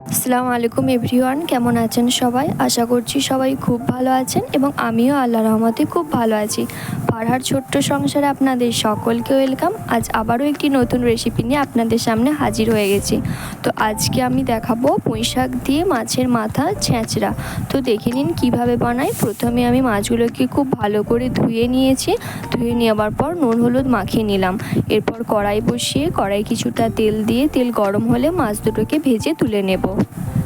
আসসালামু আলাইকুম এভরিওয়ান, কেমন আছেন সবাই? আশা করছি সবাই খুব ভালো আছেন এবং আমিও আল্লাহ রহমতে খুব ভালো আছি। পাড়ার ছোট্ট সংসারে আপনাদের সকলকে ওয়েলকাম। আজ আবারও একটি নতুন রেসিপি নিয়ে আপনাদের সামনে হাজির হয়ে গেছি। তো আজকে আমি দেখাবো পুঁই শাক দিয়ে মাছের মাথা ছেঁচড়া। তো দেখে নিন কীভাবে বানাই। প্রথমে আমি মাছগুলোকে খুব ভালো করে ধুয়ে নিয়েছি। ধুয়ে নেওয়ার পর নুন, হলুদ মাখিয়ে নিলাম। এরপর কড়াই বসিয়ে কড়াই কিছুটা তেল দিয়ে তেল গরম হলে মাছ দুটোকে ভেজে তুলে নেব। ko.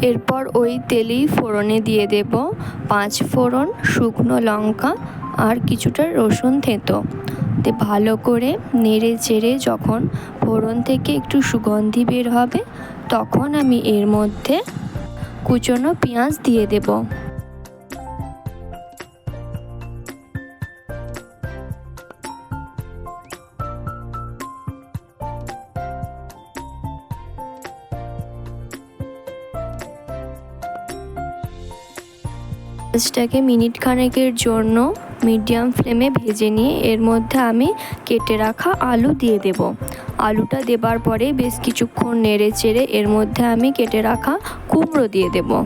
এরপর ওই তেলেই ফোড়নে দিয়ে দেব পাঁচ ফোড়ন শুকনো লঙ্কা আর কিছুটা রসুন থেঁতো। ভালো করে নেড়ে চেড়ে যখন ফোড়ন থেকে একটু সুগন্ধি বের হবে, তখন আমি এর মধ্যে কুচনো পেঁয়াজ দিয়ে দেবো। পেঁয়াজটাকে মিনিট খানেকের জন্য মিডিয়াম ফ্লেমে ভেজে নিয়ে এর মধ্যে আমি কেটে রাখা আলু দিয়ে দেব। আলুটা দেবার পরে বেশ কিছুক্ষণ নেড়ে চেড়ে এর মধ্যে আমি কেটে রাখা কুমড়ো দিয়ে দেবো।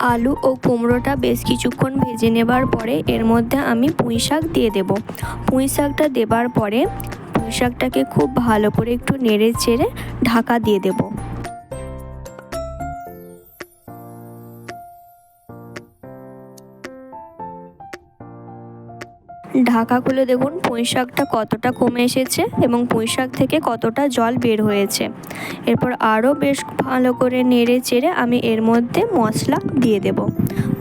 আলু ও কুমড়োটা বেশ কিছুক্ষণ ভেজে নেবার পরে এর মধ্যে আমি পুঁই শাক দিয়ে দেব। পুঁই শাকটা দেবার পরে পুঁই শাকটাকে খুব ভালো করে একটু নেড়ে চেড়ে ঢাকা দিয়ে দেবো। ঢাকা খুলে দেখুন পুঁই শাকটা কতটা কমে এসেছে এবং পুঁই শাক থেকে কতটা জল বের হয়েছে। এরপর আরও বেশ ভালো করে নেড়ে চেড়ে আমি এর মধ্যে মশলা দিয়ে দেব।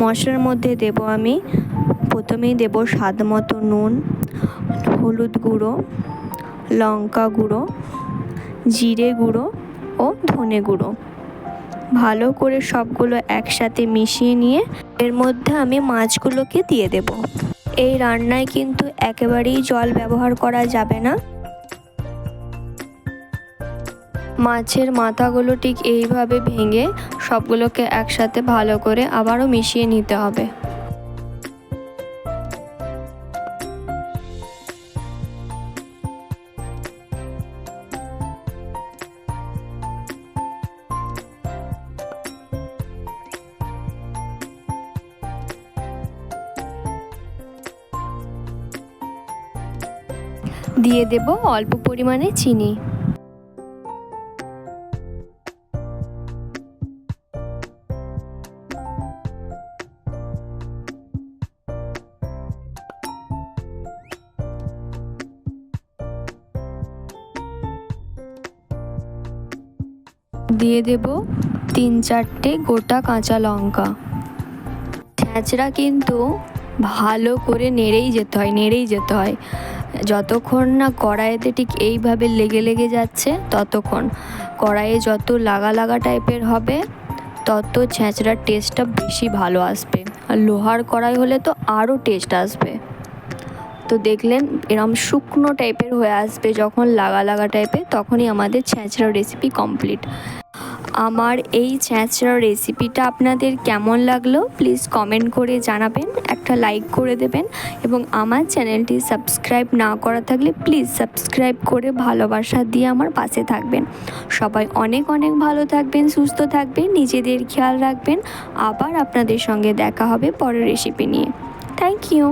মশলার মধ্যে দেব আমি প্রথমেই দেব স্বাদ মতো নুন, হলুদ গুঁড়ো, লঙ্কা গুঁড়ো, জিরে গুঁড়ো ও ধনে গুঁড়ো। ভালো করে সবগুলো একসাথে মিশিয়ে নিয়ে এর মধ্যে আমি মাছগুলোকে দিয়ে দেবো। এই রান্নায় কিন্তু একেবারেই জল ব্যবহার করা যাবে না। মাছের মাথাগুলো ঠিক এইভাবে ভেঙে সবগুলোকে একসাথে ভালো করে আবারও মিশিয়ে নিতে হবে। দিয়ে দেব অল্প পরিমাণে চিনি। দিয়ে দেব তিন চারটে গোটা কাঁচা লঙ্কা। ছ্যাঁচড়া কিন্তু ভালো করে নেড়েই যেতে হয়, নেড়েই যেতে হয়। যতক্ষণ না কড়াইতে ঠিক এইভাবে লেগে লেগে যাচ্ছে, ততক্ষণ। কড়াইয়ে যত লাগা লাগা টাইপের হবে, তত ছেঁচড়ার টেস্টটা বেশি ভালো আসবে। আর লোহার কড়াই হলে তো আরও টেস্ট আসবে। তো দেখলেন, এরম শুকনো টাইপের হয়ে আসবে যখন লাগা লাগা টাইপের, তখনই আমাদের ছেঁচড়া রেসিপি কমপ্লিট আমার এই ছ্যাঁচড়া রেসিপিটা আপনাদের কেমন লাগল প্লিজ কমেন্ট করে জানাবেন, একটা লাইক করে দেবেন এবং আমার চ্যানেলটি সাবস্ক্রাইব না করা থাকলে প্লিজ সাবস্ক্রাইব করে ভালোবাসা দিয়ে আমার পাশে থাকবেন। সবাই অনেক অনেক ভালো থাকবেন, সুস্থ থাকবেন, নিজেদের খেয়াল রাখবেন। আবার আপনাদের সঙ্গে দেখা হবে পরের রেসিপি নিয়ে। Thank you